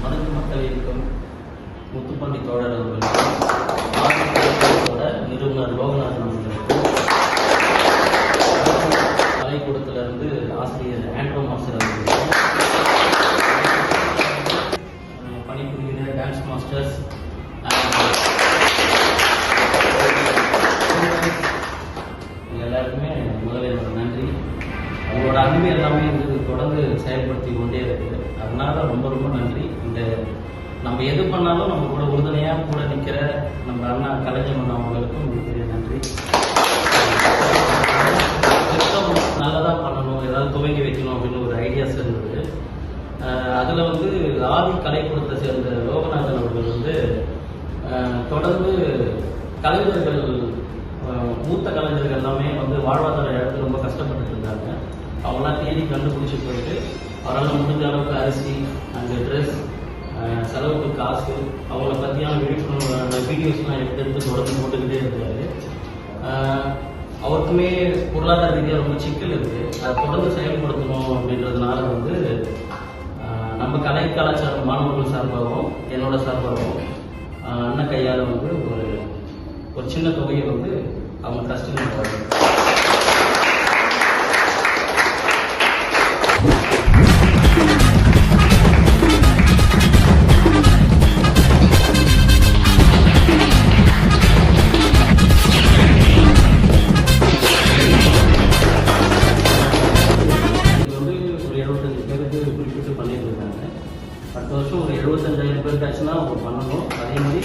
வணக்க மக்கள் முத்துப்பாண்டி தோழர் அவங்களோட அன்பு எல்லாமே வந்து தொடர்ந்து செயல்படுத்தி கொண்டே இருக்குது. அதனால ரொம்ப ரொம்ப நன்றி. இந்த நம்ம எது பண்ணாலும் நம்ம கூட உறுதுணையாக கூட நிற்கிற நம்ம அண்ணா கலைஞர் அண்ணா அவங்களுக்கும் மிகப்பெரிய நன்றி. நல்லதாக பண்ணணும் ஏதாவது துவங்கி வைக்கணும் அப்படின்னு ஒரு ஐடியாஸ் இருந்தது அதில் வந்து ஆதி கலைக்கூடத்தை சேர்ந்த லோகநாதன் அவர்கள் வந்து தொடர்ந்து கலைஞர்கள் மூத்த கலைஞர்கள் எல்லாமே வந்து வாழ்வாதார இடத்துல ரொம்ப கஷ்டம் தேடி கண்டுபிடிச்சி போயிட்டு அவரால் முடிஞ்ச அளவுக்கு அரிசி அந்த ட்ரெஸ் செலவுக்கு காசு அவங்கள பற்றியான விழிப்புணர்வு வீடியோஸ்லாம் எடுத்து எடுத்து தொடர்ந்து போட்டுக்கிட்டே இருந்தார். அவருக்குமே பொருளாதார ரீதியாக ரொம்ப சிக்கல் இருக்குது அதை தொடர்ந்து செயல்படுத்தணும் அப்படின்றதுனால வந்து நம்ம கலை கலாச்சாரம் மாணவர்கள் சார்பாகவும் என்னோட சார்பாகவும் அண்ணன் கையால் வந்து ஒரு ஒரு சின்ன தொகையை வந்து அவங்க ட்ரஸ்ட்டுக்கு அடுத்த வருஷம் ஒரு எழுபத்தஞ்சாயிரம் பேருக்கு ஆச்சுன்னா அவங்க பண்ணணும் அதே மாதிரி